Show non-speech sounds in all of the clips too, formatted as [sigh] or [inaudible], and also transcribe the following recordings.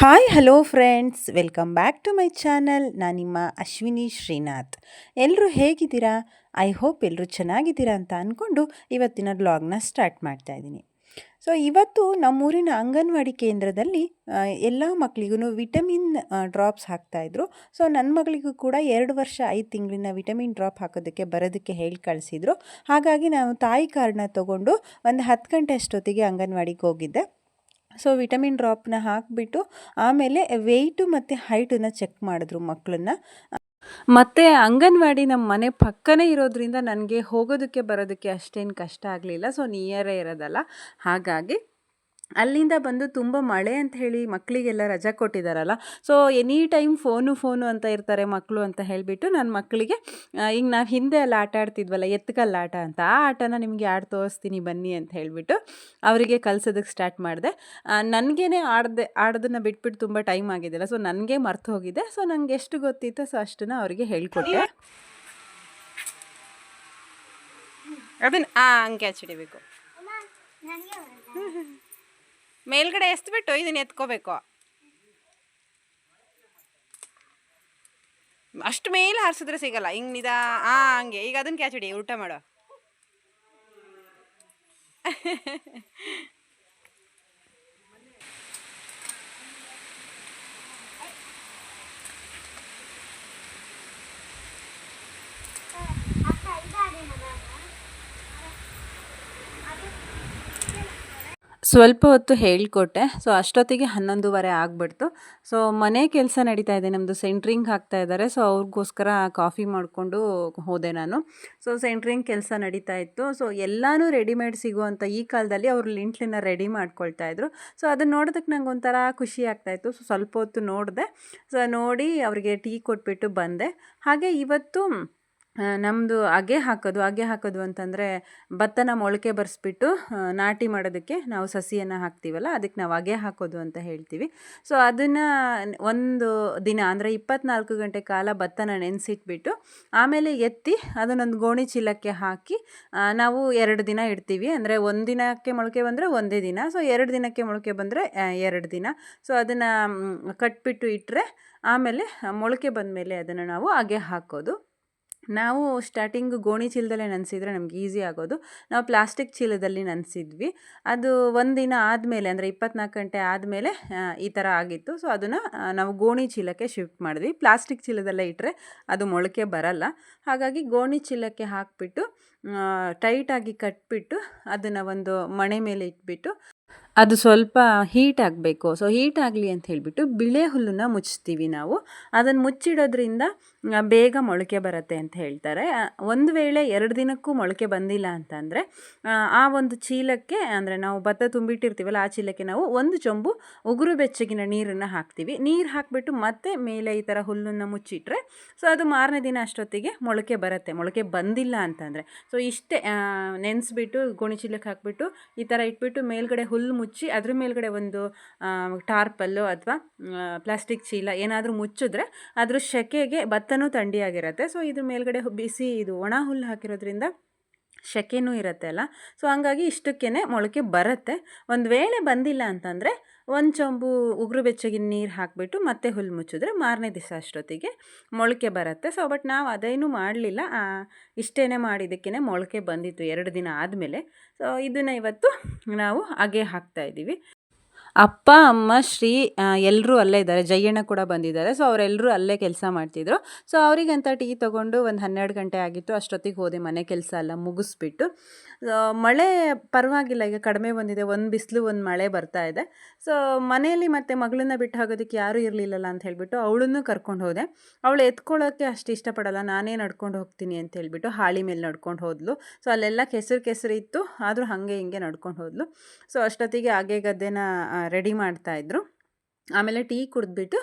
Hi hello friends welcome back to my channel ನಾನು ನಿಮ್ಮ ಅಶ್ವಿನಿ ಶ್ರೀನಾಥ್. ಎಲ್ಲರೂ ಹೇಗಿದ್ದೀರಾ? ಐ ಹೋಪ್ ಎಲ್ಲರೂ ಚೆನ್ನಾಗಿದ್ದೀರಾ ಅಂತ ಅಂದ್ಕೊಂಡು ಇವತ್ತಿನ ಬ್ಲಾಗ್ನ ಸ್ಟಾರ್ಟ್ ಮಾಡ್ತಾ ಇದ್ದೀನಿ. ಸೊ ಇವತ್ತು ನಮ್ಮೂರಿನ ಅಂಗನವಾಡಿ ಕೇಂದ್ರದಲ್ಲಿ ಎಲ್ಲ ಮಕ್ಕಳಿಗೂ ವಿಟಮಿನ್ ಡ್ರಾಪ್ಸ್ ಹಾಕ್ತಾಯಿದ್ರು ಸೊ ನನ್ನ ಮಗಳಿಗೂ ಕೂಡ ಎರಡು ವರ್ಷ ಐದು ತಿಂಗಳಿನ ವಿಟಮಿನ್ ಡ್ರಾಪ್ ಹಾಕೋದಕ್ಕೆ ಬರೋದಕ್ಕೆ ಹೇಳಿ ಕಳಿಸಿದ್ರು. ಹಾಗಾಗಿ ನಾನು ತಾಯಿ ಕಾರ್ಡನ್ನ ತೊಗೊಂಡು ಒಂದು ಹತ್ತು ಗಂಟೆ ಅಷ್ಟೊತ್ತಿಗೆ ಅಂಗನವಾಡಿಗೆ ಹೋಗಿದ್ದೆ. ಸೊ ವಿಟಮಿನ್ ಡ್ರಾಪ್ನ ಹಾಕಿಬಿಟ್ಟು ಆಮೇಲೆ ವೆಯ್ಟು ಮತ್ತು ಹೈಟನ್ನು ಚೆಕ್ ಮಾಡಿದ್ರು ಮಕ್ಕಳನ್ನ ಮತ್ತು ಅಂಗನವಾಡಿ ನಮ್ಮ ಮನೆ ಪಕ್ಕನೇ ಇರೋದ್ರಿಂದ ನನಗೆ ಹೋಗೋದಕ್ಕೆ ಬರೋದಕ್ಕೆ ಅಷ್ಟೇನು ಕಷ್ಟ ಆಗಲಿಲ್ಲ. ಸೊ ನಿಯರೇ ಇರೋದಲ್ಲ. ಹಾಗಾಗಿ ಅಲ್ಲಿಂದ ಬಂದು ತುಂಬ ಮಳೆ ಅಂತ ಹೇಳಿ ಮಕ್ಕಳಿಗೆಲ್ಲ ರಜಾ ಕೊಟ್ಟಿದ್ದಾರಲ್ಲ so any time phone phone ಅಂತ ಇರ್ತಾರೆ ಮಕ್ಕಳು ಅಂತ ಹೇಳಿಬಿಟ್ಟು ನನ್ನ ಮಕ್ಕಳಿಗೆ ಈಗ ನಾವು ಹಿಂದೆ ಎಲ್ಲ ಆಟ ಆಡ್ತಿದ್ವಲ್ಲ ಎತ್ಕಲ್ಲ ಆಟ ಅಂತ ಆ ಆಟನ ನಿಮಗೆ ಆಡಿ ತೋರಿಸ್ತೀನಿ ಬನ್ನಿ ಅಂತ ಹೇಳಿಬಿಟ್ಟು ಅವರಿಗೆ ಕಲ್ಸೋದಕ್ಕೆ ಸ್ಟಾರ್ಟ್ ಮಾಡಿದೆ. ನನಗೇನೆ ಆಡ್ದೆ ಆಡೋದನ್ನ ಬಿಟ್ಬಿಟ್ಟು ತುಂಬ ಟೈಮ್ ಆಗಿದೆಯಲ್ಲ ಸೊ ನನಗೆ ಮರ್ತು ಹೋಗಿದೆ. ಸೊ ನನಗೆ ಎಷ್ಟು ಗೊತ್ತಿತ್ತು ಸೊ ಅಷ್ಟನ್ನು ಅವರಿಗೆ ಹೇಳ್ಕೊಟ್ಟೆ. ಅದನ್ನು ಹಾಂ ಹಂಗೆ ಹಚ್ಚಿಡಿಬೇಕು ಮೇಲ್ಗಡೆ ಎಸ್ಬಿಟ್ಟು ಇದನ್ನ ಎತ್ಕೋಬೇಕು. ಅಷ್ಟು ಮೇಲೆ ಹಾರಿಸಿದ್ರೆ ಸಿಗಲ್ಲ. ಹಿಂಗ್ ನಿದಾ, ಆ, ಹಂಗೆ. ಈಗ ಅದನ್ನ ಕ್ಯಾಚ್ ಹಿಡಿ, ಊಟ ಮಾಡೋ. [laughs] ಸ್ವಲ್ಪ ಹೊತ್ತು ಹೇಳಿಕೊಟ್ಟೆ. ಸೊ ಅಷ್ಟೊತ್ತಿಗೆ ಹನ್ನೊಂದುವರೆ ಆಗ್ಬಿಡ್ತು. ಸೊ ಮನೆ ಕೆಲಸ ನಡೀತಾ ಇದೆ. ನಮ್ಮದು ಸೆಂಟ್ರಿಂಗ್ ಹಾಕ್ತಾ ಇದ್ದಾರೆ. ಸೊ ಅವ್ರಿಗೋಸ್ಕರ ಕಾಫಿ ಮಾಡಿಕೊಂಡು ಹೋದೆ ನಾನು. ಸೊ ಸೆಂಟ್ರಿಂಗ್ ಕೆಲಸ ನಡೀತಾ ಇತ್ತು. ಸೊ ಎಲ್ಲನೂ ರೆಡಿಮೇಡ್ ಸಿಗುವಂಥ ಈ ಕಾಲದಲ್ಲಿ ಅವರು ಲಿಂಟ್ಲಿನ ರೆಡಿ ಮಾಡ್ಕೊಳ್ತಾ ಇದ್ರು. ಸೊ ಅದನ್ನ ನೋಡೋದಕ್ಕೆ ನಂಗೆ ಒಂಥರ ಖುಷಿ ಆಗ್ತಾಯಿತ್ತು ಸೊ ಸ್ವಲ್ಪ ಹೊತ್ತು ನೋಡಿದೆ. ಸೊ ನೋಡಿ ಅವರಿಗೆ ಟೀ ಕೊಟ್ಬಿಟ್ಟು ಬಂದೆ. ಹಾಗೆ ಇವತ್ತು ನಮ್ಮದು ಅಗೆ ಹಾಕೋದು ಅಗೆ ಹಾಕೋದು ಅಂತಂದರೆ ಭತ್ತನ ಮೊಳಕೆ ಬರೆಸ್ಬಿಟ್ಟು ನಾಟಿ ಮಾಡೋದಕ್ಕೆ ನಾವು ಸಸಿಯನ್ನು ಹಾಕ್ತೀವಲ್ಲ, ಅದಕ್ಕೆ ನಾವು ಅಗೆ ಹಾಕೋದು ಅಂತ ಹೇಳ್ತೀವಿ. ಸೊ ಅದನ್ನು ಒಂದು ದಿನ ಅಂದರೆ ಇಪ್ಪತ್ನಾಲ್ಕು ಗಂಟೆ ಕಾಲ ಭತ್ತನ ನೆನೆಸಿಟ್ಬಿಟ್ಟು, ಆಮೇಲೆ ಎತ್ತಿ ಅದನ್ನೊಂದು ಗೋಣಿ ಚೀಲಕ್ಕೆ ಹಾಕಿ ನಾವು ಎರಡು ದಿನ ಇಡ್ತೀವಿ. ಅಂದರೆ ಒಂದು ದಿನಕ್ಕೆ ಮೊಳಕೆ ಬಂದರೆ ಒಂದೇ ದಿನ ಸೊ ಎರಡು ದಿನಕ್ಕೆ ಮೊಳಕೆ ಬಂದರೆ ಎರಡು ದಿನ. ಸೊ ಅದನ್ನು ಕಟ್ಬಿಟ್ಟು ಇಟ್ಟರೆ ಆಮೇಲೆ ಮೊಳಕೆ ಬಂದ ಮೇಲೆ ಅದನ್ನು ನಾವು ಅಗೆ ಹಾಕೋದು. ನಾವು ಸ್ಟಾರ್ಟಿಂಗ್ ಗೋಣಿ ಚೀಲದಲ್ಲೇ ನೆನೆಸಿದ್ರೆ ನಮ್ಗೆ ಈಸಿ ಆಗೋದು. ನಾವು ಪ್ಲಾಸ್ಟಿಕ್ ಚೀಲದಲ್ಲಿ ನೆನೆಸಿದ್ವಿ. ಅದು ಒಂದಿನ ಆದಮೇಲೆ ಅಂದರೆ ಇಪ್ಪತ್ನಾಲ್ಕು ಗಂಟೆ ಆದಮೇಲೆ ಈ ಥರ ಆಗಿತ್ತು. ಸೊ ಅದನ್ನು ನಾವು ಗೋಣಿ ಚೀಲಕ್ಕೆ ಶಿಫ್ಟ್ ಮಾಡಿದ್ವಿ. ಪ್ಲಾಸ್ಟಿಕ್ ಚೀಲದಲ್ಲೇ ಇಟ್ಟರೆ ಅದು ಮೊಳಕೆ ಬರಲ್ಲ. ಹಾಗಾಗಿ ಗೋಣಿ ಚೀಲಕ್ಕೆ ಹಾಕಿಬಿಟ್ಟು ಟೈಟಾಗಿ ಕಟ್ಬಿಟ್ಟು ಅದನ್ನು ಒಂದು ಮಣೆ ಮೇಲೆ ಇಟ್ಬಿಟ್ಟು ಅದು ಸ್ವಲ್ಪ ಹೀಟ್ ಆಗಬೇಕು. ಸೊ ಹೀಟ್ ಆಗಲಿ ಅಂತ ಹೇಳಿಬಿಟ್ಟು ಬಿಳೆ ಹುಲ್ಲನ್ನ ಮುಚ್ತೀವಿ ನಾವು. ಅದನ್ನು ಮುಚ್ಚಿಡೋದ್ರಿಂದ ಬೇಗ ಮೊಳಕೆ ಬರುತ್ತೆ ಅಂತ ಹೇಳ್ತಾರೆ. ಒಂದು ವೇಳೆ ಎರಡು ದಿನಕ್ಕೂ ಮೊಳಕೆ ಬಂದಿಲ್ಲ ಅಂತಂದರೆ, ಆ ಒಂದು ಚೀಲಕ್ಕೆ, ಅಂದರೆ ನಾವು ಭತ್ತ ತುಂಬಿಟ್ಟಿರ್ತೀವಲ್ಲ, ಆ ಚೀಲಕ್ಕೆ ನಾವು ಒಂದು ಚೊಂಬು ಉಗುರು ಬೆಚ್ಚಗಿನ ನೀರನ್ನು ಹಾಕ್ತೀವಿ. ನೀರು ಹಾಕಿಬಿಟ್ಟು ಮತ್ತೆ ಮೇಲೆ ಈ ಥರ ಹುಲ್ಲನ್ನು ಮುಚ್ಚಿಟ್ರೆ, ಸೊ, ಅದು ಮಾರನೇ ದಿನ ಅಷ್ಟೊತ್ತಿಗೆ ಮೊಳಕೆ ಬರುತ್ತೆ. ಮೊಳಕೆ ಬಂದಿಲ್ಲ ಅಂತಂದರೆ. ಸೊ ಇಷ್ಟೇ ನೆನೆಸ್ಬಿಟ್ಟು ಗೋಣಿ ಚೀಲಕ್ಕೆ ಹಾಕಿಬಿಟ್ಟು, ಈ ಥರ ಇಟ್ಬಿಟ್ಟು ಮೇಲ್ಗಡೆ ಮುಚ್ಚಿ ಅದ್ರ ಮೇಲ್ಗಡೆ ಒಂದು ಟಾರ್ಪಲ್ಲು ಅಥವಾ ಪ್ಲಾಸ್ಟಿಕ್ ಚೀಲ ಏನಾದರೂ ಮುಚ್ಚಿದ್ರೆ ಅದ್ರ ಶೆಕೆಗೆ ಭತ್ತನೂ ತಂಡಿಯಾಗಿರುತ್ತೆ. ಸೊ, ಇದ್ರ ಮೇಲ್ಗಡೆ ಬಿಸಿ ಇದು ಒಣ ಹುಲ್ಲು ಹಾಕಿರೋದ್ರಿಂದ ಶೆಕೆನೂ ಇರುತ್ತೆ ಅಲ್ಲ. ಸೊ, ಹಂಗಾಗಿ ಇಷ್ಟಕ್ಕೇ ಮೊಳಕೆ ಬರುತ್ತೆ. ಒಂದು ವೇಳೆ ಬಂದಿಲ್ಲ ಅಂತಂದರೆ ಒಂದು ಚೊಂಬು ಉಗುರು ಬೆಚ್ಚಗಿನ ನೀರು ಹಾಕಿಬಿಟ್ಟು ಮತ್ತೆ ಹುಲ್ಲು ಮುಚ್ಚಿದ್ರೆ ಮಾರನೇ ದಿವಸ ಅಷ್ಟೊತ್ತಿಗೆ ಮೊಳಕೆ ಬರುತ್ತೆ. ಸೊ ಬಟ್ ನಾವು ಅದೇನು ಮಾಡಲಿಲ್ಲ. ಇಷ್ಟೇ ಮಾಡಿದ್ದಕ್ಕೇ ಮೊಳಕೆ ಬಂದಿತ್ತು ಎರಡು ದಿನ ಆದಮೇಲೆ. ಸೊ ಇದನ್ನು ಇವತ್ತು ನಾವು ಹಾಗೆ ಹಾಕ್ತಾಯಿದ್ದೀವಿ ಅಪ್ಪ, ಅಮ್ಮ, ಶ್ರೀ ಎಲ್ಲರೂ ಅಲ್ಲೇ ಇದ್ದಾರೆ. ಜಯ್ಯಣ್ಣ ಕೂಡ ಬಂದಿದ್ದಾರೆ. ಸೊ ಅವರೆಲ್ಲರೂ ಅಲ್ಲೇ ಕೆಲಸ ಮಾಡ್ತಿದ್ರು. ಸೊ ಅವರಿಗಂತ ಟೀ ತೊಗೊಂಡು ಒಂದು ಹನ್ನೆರಡು ಗಂಟೆ ಆಗಿತ್ತು. ಅಷ್ಟೊತ್ತಿಗೆ ಹೋದೆ ಮನೆ ಕೆಲಸ ಎಲ್ಲ ಮುಗಿಸ್ಬಿಟ್ಟು. ಮಳೆ ಪರವಾಗಿಲ್ಲ. ಈಗ ಕಡಿಮೆ ಬಂದಿದೆ. ಒಂದು ಬಿಸಿಲು, ಒಂದು ಮಳೆ ಬರ್ತಾ ಇದೆ. ಸೊ ಮನೆಯಲ್ಲಿ ಮತ್ತೆ ಮಗಳನ್ನ ಬಿಟ್ಟು ಹಾಕೋದಕ್ಕೆ ಯಾರೂ ಇರಲಿಲ್ಲಲ್ಲ ಅಂತ ಹೇಳಿಬಿಟ್ಟು ಅವಳನ್ನು ಕರ್ಕೊಂಡು ಹೋದೆ. ಅವಳು ಎತ್ಕೊಳ್ಳೋಕ್ಕೆ ಅಷ್ಟು ಇಷ್ಟಪಡಲ್ಲ. ನಾನೇ ನಡ್ಕೊಂಡು ಹೋಗ್ತೀನಿ ಅಂತ ಹೇಳಿಬಿಟ್ಟು ಹಾಳಿ ಮೇಲೆ ನಡ್ಕೊಂಡು ಹೋದ್ಲು. ಸೊ ಅಲ್ಲೆಲ್ಲ ಕೆಸರು ಕೆಸರು ಇತ್ತು. ಆದರೂ ಹಾಗೆ ಹಿಂಗೆ ನಡ್ಕೊಂಡು ಹೋದ್ಲು. ಸೊ ಅಷ್ಟೊತ್ತಿಗೆ ಹಾಗೆ ಗದ್ದೆನ ರೆಡಿ ಮಾಡ್ತಾಯಿದ್ರು ಆಮೇಲೆ ಟೀ ಕುಡಿದ್ಬಿಟ್ಟು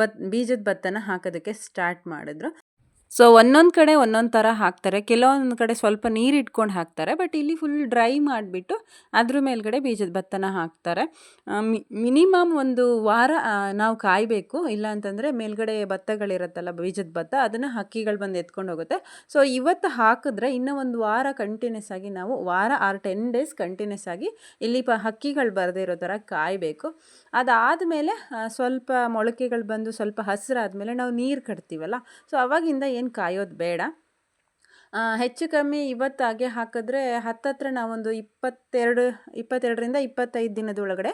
ಬತ್ ಬೀಜದ ಭತ್ತನ ಹಾಕೋದಕ್ಕೆ ಸ್ಟಾರ್ಟ್ ಮಾಡಿದ್ರು. ಸೊ ಒಂದೊಂದು ಕಡೆ ಒಂದೊಂದು ಥರ ಹಾಕ್ತಾರೆ. ಕೆಲವೊಂದು ಕಡೆ ಸ್ವಲ್ಪ ನೀರು ಇಟ್ಕೊಂಡು ಹಾಕ್ತಾರೆ ಬಟ್ ಇಲ್ಲಿ ಫುಲ್ ಡ್ರೈ ಮಾಡಿಬಿಟ್ಟು ಅದ್ರ ಮೇಲ್ಗಡೆ ಬೀಜದ ಭತ್ತನ ಹಾಕ್ತಾರೆ. ಮಿನಿಮಮ್ ಒಂದು ವಾರ ನಾವು ಕಾಯಬೇಕು. ಇಲ್ಲ ಅಂತಂದರೆ ಮೇಲ್ಗಡೆ ಭತ್ತಗಳಿರುತ್ತಲ್ಲ, ಬೀಜದ ಭತ್ತ, ಅದನ್ನು ಹಕ್ಕಿಗಳು ಬಂದು ಎತ್ಕೊಂಡು ಹೋಗುತ್ತೆ. ಸೊ ಇವತ್ತು ಹಾಕಿದ್ರೆ ಇನ್ನೂ ಒಂದು ವಾರ ಕಂಟಿನ್ಯೂಸ್ ಆಗಿ ನಾವು ವಾರ ಆರ್ ಟೆನ್ ಡೇಸ್ ಕಂಟಿನ್ಯೂಸ್ ಆಗಿ ಇಲ್ಲಿ ಪ ಹಕ್ಕಿಗಳು ಬರದಿರೋ ಥರ ಕಾಯಬೇಕು. ಅದಾದಮೇಲೆ ಸ್ವಲ್ಪ ಮೊಳಕೆಗಳು ಬಂದು ಸ್ವಲ್ಪ ಹಸಿರಾದ್ಮೇಲೆ ನಾವು ನೀರು ಕಟ್ತೀವಲ್ಲ? ಸೊ ಅವಾಗಿಂದ ಕಾಯೋದು ಬೇಡ. ಹೆಚ್ಚು ಕಮ್ಮಿ ಇವತ್ತಾಗೆ ಹಾಕಿದ್ರೆ ಹತ್ತತ್ರ ನಾವೊಂದು ಇಪ್ಪತ್ತೆರಡು, ಇಪ್ಪತ್ತೆರಡರಿಂದ ಇಪ್ಪತ್ತೈದು ದಿನದೊಳಗಡೆ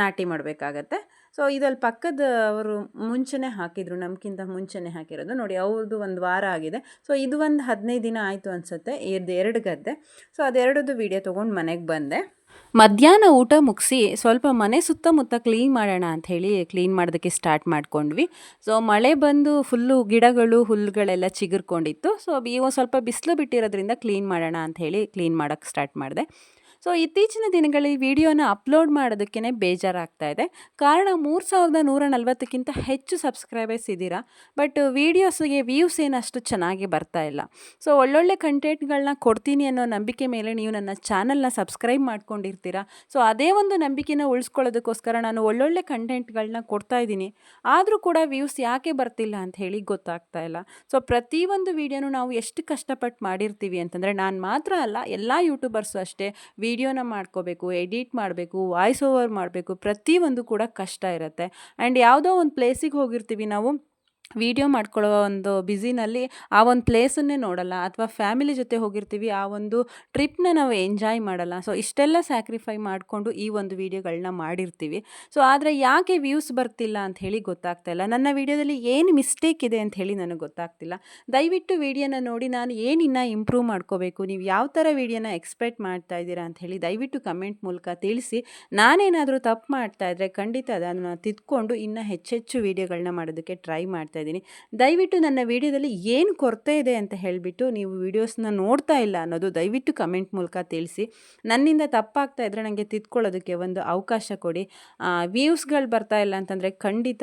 ನಾಟಿ ಮಾಡಬೇಕಾಗತ್ತೆ. ಸೊ ಇದಲ್ಲಿ ಪಕ್ಕದ ಅವರು ಮುಂಚೆನೇ ಹಾಕಿದರು ನಮಗಿಂತ ಮುಂಚೆನೇ ಹಾಕಿರೋದು. ನೋಡಿ ಅವ್ರದ್ದು ಒಂದು ವಾರ ಆಗಿದೆ. ಸೊ ಇದು ಒಂದು ಹದಿನೈದು ದಿನ ಆಯಿತು ಅನಿಸುತ್ತೆ ಇದು ಎರಡು ಗದ್ದೆ. ಸೊ ಅದೆರಡದು ವಿಡಿಯೋ ತೊಗೊಂಡು ಮನೆಗೆ ಬಂದೆ. ಮಧ್ಯಾಹ್ನ ಊಟ ಮುಗಿಸಿ ಸ್ವಲ್ಪ ಮನೆ ಸುತ್ತಮುತ್ತ ಕ್ಲೀನ್ ಮಾಡೋಣ ಹೇಳಿ ಕ್ಲೀನ್ ಮಾಡೋದಕ್ಕೆ ಸ್ಟಾರ್ಟ್ ಮಾಡ್ಕೊಂಡ್ವಿ. ಸೊ ಮಳೆ ಬಂದು ಫುಲ್ಲು ಗಿಡಗಳು ಹುಲ್ಲುಗಳೆಲ್ಲ ಚಿಗುರ್ಕೊಂಡಿತ್ತು. ಸೊ ಈಗ ಸ್ವಲ್ಪ ಬಿಸಿಲು ಬಿಟ್ಟಿರೋದ್ರಿಂದ ಕ್ಲೀನ್ ಮಾಡೋಣ ಹೇಳಿ ಕ್ಲೀನ್ ಮಾಡೋಕ್ಕೆ ಸ್ಟಾರ್ಟ್ ಮಾಡಿದೆ. ಸೊ ಇತ್ತೀಚಿನ ದಿನಗಳಲ್ಲಿ ವಿಡಿಯೋನ ಅಪ್ಲೋಡ್ ಮಾಡೋದಕ್ಕೇ ಬೇಜಾರಾಗ್ತಾ ಇದೆ. ಕಾರಣ ಮೂರು ಸಾವಿರದ ನೂರ ನಲ್ವತ್ತಕ್ಕಿಂತ ಹೆಚ್ಚು ಸಬ್ಸ್ಕ್ರೈಬರ್ಸ್ ಇದ್ದೀರಾ. ಬಟ್ ವೀಡಿಯೋಸ್ಗೆ ವ್ಯೂಸ್ ಏನು ಅಷ್ಟು ಚೆನ್ನಾಗಿ ಬರ್ತಾ ಇಲ್ಲ. ಸೊ ಒಳ್ಳೊಳ್ಳೆ ಕಂಟೆಂಟ್ಗಳನ್ನ ಕೊಡ್ತೀನಿ ಅನ್ನೋ ನಂಬಿಕೆ ಮೇಲೆ ನೀವು ನನ್ನ ಚಾನಲ್ನ ಸಬ್ಸ್ಕ್ರೈಬ್ ಮಾಡ್ಕೊಂಡಿರ್ತೀರಾ. ಸೊ ಅದೇ ಒಂದು ನಂಬಿಕೆನ ಉಳಿಸ್ಕೊಳ್ಳೋದಕ್ಕೋಸ್ಕರ ನಾನು ಒಳ್ಳೊಳ್ಳೆ ಕಂಟೆಂಟ್ಗಳನ್ನ ಕೊಡ್ತಾ ಇದ್ದೀನಿ. ಆದರೂ ಕೂಡ ವ್ಯೂಸ್ ಯಾಕೆ ಬರ್ತಿಲ್ಲ ಅಂತ ಹೇಳಿ ಗೊತ್ತಾಗ್ತಾ ಇಲ್ಲ. ಸೊ ಪ್ರತಿಯೊಂದು ವೀಡಿಯೋನು ನಾವು ಎಷ್ಟು ಕಷ್ಟಪಟ್ಟು ಮಾಡಿರ್ತೀವಿ ಅಂತಂದರೆ, ನಾನು ಮಾತ್ರ ಅಲ್ಲ, ಎಲ್ಲ ಯೂಟ್ಯೂಬರ್ಸು ಅಷ್ಟೇ ವೀಡಿಯೋನ ಮಾಡ್ಕೋಬೇಕು, ಎಡಿಟ್ ಮಾಡಬೇಕು, ವಾಯ್ಸ್ ಓವರ್ ಮಾಡಬೇಕು, ಪ್ರತಿಯೊಂದು ಕೂಡ ಕಷ್ಟ ಇರುತ್ತೆ. ಆ್ಯಂಡ್ ಯಾವುದೋ ಒಂದು ಪ್ಲೇಸಿಗೆ ಹೋಗಿರ್ತೀವಿ ನಾವು ವಿಡಿಯೋ ಮಾಡ್ಕೊಳ್ಳೋ ಒಂದು ಬ್ಯುಸಿನಲ್ಲಿ ಆ ಒಂದು ಪ್ಲೇಸನ್ನೇ ನೋಡಲ್ಲ ಅಥವಾ ಫ್ಯಾಮಿಲಿ ಜೊತೆ ಹೋಗಿರ್ತೀವಿ, ಆ ಒಂದು ಟ್ರಿಪ್ನ ನಾವು ಎಂಜಾಯ್ ಮಾಡಲ್ಲ. ಸೊ ಇಷ್ಟೆಲ್ಲ ಸ್ಯಾಕ್ರಿಫೈ ಮಾಡಿಕೊಂಡು ಈ ಒಂದು ವೀಡಿಯೋಗಳನ್ನ ಮಾಡಿರ್ತೀವಿ. ಸೊ ಆದರೆ ಯಾಕೆ ವ್ಯೂಸ್ ಬರ್ತಿಲ್ಲ ಅಂತ ಹೇಳಿ ಗೊತ್ತಾಗ್ತಾ ಇಲ್ಲ. ನನ್ನ ವೀಡಿಯೋದಲ್ಲಿ ಏನು ಮಿಸ್ಟೇಕ್ ಇದೆ ಅಂತ ಹೇಳಿ ನನಗೆ ಗೊತ್ತಾಗ್ತಿಲ್ಲ. ದಯವಿಟ್ಟು ವೀಡಿಯೋನ ನೋಡಿ ನಾನು ಏನಿನ್ನ ಇಂಪ್ರೂವ್ ಮಾಡ್ಕೋಬೇಕು, ನೀವು ಯಾವ ಥರ ವೀಡಿಯೋನ ಎಕ್ಸ್ಪೆಕ್ಟ್ ಮಾಡ್ತಾ ಇದ್ದೀರಾ ಅಂತ ಹೇಳಿ ದಯವಿಟ್ಟು ಕಮೆಂಟ್ ಮೂಲಕ ತಿಳಿಸಿ. ನಾನೇನಾದರೂ ತಪ್ಪು ಮಾಡ್ತಾ ಇದ್ದರೆ ಖಂಡಿತ ಅದನ್ನು ತಿದ್ಕೊಂಡು ಇನ್ನೂ ಹೆಚ್ಚೆಚ್ಚು ವೀಡಿಯೋಗಳನ್ನ ಮಾಡೋದಕ್ಕೆ ಟ್ರೈ ಮಾಡ್ತಾ ಇದ್ದೀನಿ. ದಯವಿಟ್ಟು ನನ್ನ ವಿಡಿಯೋದಲ್ಲಿ ಏನು ಕೊರತೆ ಇದೆ ಅಂತ ಹೇಳಿಬಿಟ್ಟು ನೀವು ವೀಡಿಯೋಸ್ನ ನೋಡ್ತಾ ಇಲ್ಲ ಅನ್ನೋದು ದಯವಿಟ್ಟು ಕಮೆಂಟ್ ಮೂಲಕ ತಿಳಿಸಿ. ನನ್ನಿಂದ ತಪ್ಪಾಗ್ತಾ ಇದ್ದರೆ ನನಗೆ ತಿದ್ಕೊಳ್ಳೋದಕ್ಕೆ ಒಂದು ಅವಕಾಶ ಕೊಡಿ. ವ್ಯೂಸ್ಗಳು ಬರ್ತಾ ಇಲ್ಲ ಅಂತಂದರೆ ಖಂಡಿತ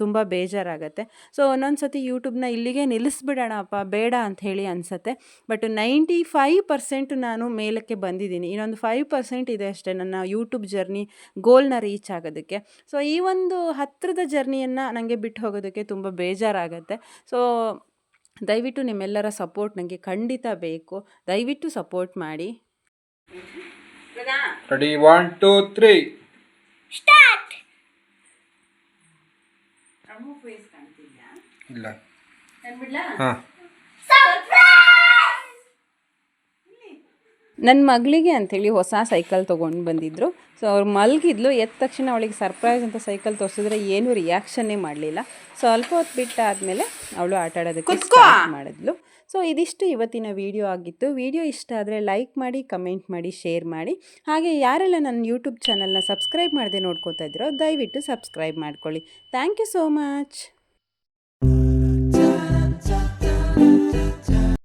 ತುಂಬ ಬೇಜಾರಾಗುತ್ತೆ. ಸೊ ಒಂದೊಂದು ಸತಿ ಯೂಟ್ಯೂಬ್ನ ಇಲ್ಲಿಗೆ ನಿಲ್ಲಿಸ್ಬಿಡೋಣಪ್ಪ ಬೇಡ ಅಂತ ಹೇಳಿ ಅನಿಸುತ್ತೆ. ಬಟ್ ನೈಂಟಿ ಫೈವ್ ಪರ್ಸೆಂಟ್ ನಾನು ಮೇಲಕ್ಕೆ ಬಂದಿದ್ದೀನಿ. ಇನ್ನೊಂದು ಫೈವ್ ಪರ್ಸೆಂಟ್ ಇದೆ ಅಷ್ಟೇ ನನ್ನ ಯೂಟ್ಯೂಬ್ ಜರ್ನಿ ಗೋಲ್ನ ರೀಚ್ ಆಗೋದಕ್ಕೆ. ಸೊ ಈ ಒಂದು ಹತ್ತಿರದ ಜರ್ನಿಯನ್ನು ನನಗೆ ಬಿಟ್ಟು ಹೋಗೋದಕ್ಕೆ ತುಂಬ ಬೇಜಾರಾಗತ್ತೆ. ಸೊ ದಯವಿಟ್ಟು ನಿಮ್ಮೆಲ್ಲರ ಸಪೋರ್ಟ್ ನನಗೆ ಖಂಡಿತ ಬೇಕು. ದಯವಿಟ್ಟು ಸಪೋರ್ಟ್ ಮಾಡಿ. ರೆಡಿ ಒನ್ ಟೂ ತ್ರೀ ಇಲ್ಲ. ಹಾಂ. ನನ್ನ ಮಗಳಿಗೆ ಅಂಥೇಳಿ ಹೊಸ ಸೈಕಲ್ ತೊಗೊಂಡು ಬಂದಿದ್ದರು ಸೊ ಅವ್ರು ಮಲಗಿದ್ಲು. ಎದ್ದ ತಕ್ಷಣ ಅವಳಿಗೆ ಸರ್ಪ್ರೈಸ್ ಅಂತ ಸೈಕಲ್ ತೋರಿಸಿದ್ರೆ ಏನೂ ರಿಯಾಕ್ಷನ್ನೇ ಮಾಡಲಿಲ್ಲ. ಸ್ವಲ್ಪ ಹೊತ್ತು ಬಿಟ್ಟಾದಮೇಲೆ ಅವಳು ಆಟ ಆಡೋದಕ್ಕೆ ಸ್ಟಾರ್ಟ್ ಮಾಡಿದ್ಲು. ಸೊ ಇದಿಷ್ಟು ಇವತ್ತಿನ ವಿಡಿಯೋ ಆಗಿತ್ತು. ವಿಡಿಯೋ ಇಷ್ಟ ಆದರೆ ಲೈಕ್ ಮಾಡಿ ಕಮೆಂಟ್ ಮಾಡಿ ಶೇರ್ ಮಾಡಿ. ಹಾಗೆ ಯಾರೆಲ್ಲ ನನ್ನ ಯೂಟ್ಯೂಬ್ ಚಾನಲ್ನ ಸಬ್ಸ್ಕ್ರೈಬ್ ಮಾಡದೆ ನೋಡ್ಕೋತಾ ಇದ್ದೀರೋ ದಯವಿಟ್ಟು ಸಬ್ಸ್ಕ್ರೈಬ್ ಮಾಡ್ಕೊಳ್ಳಿ. Thank you so much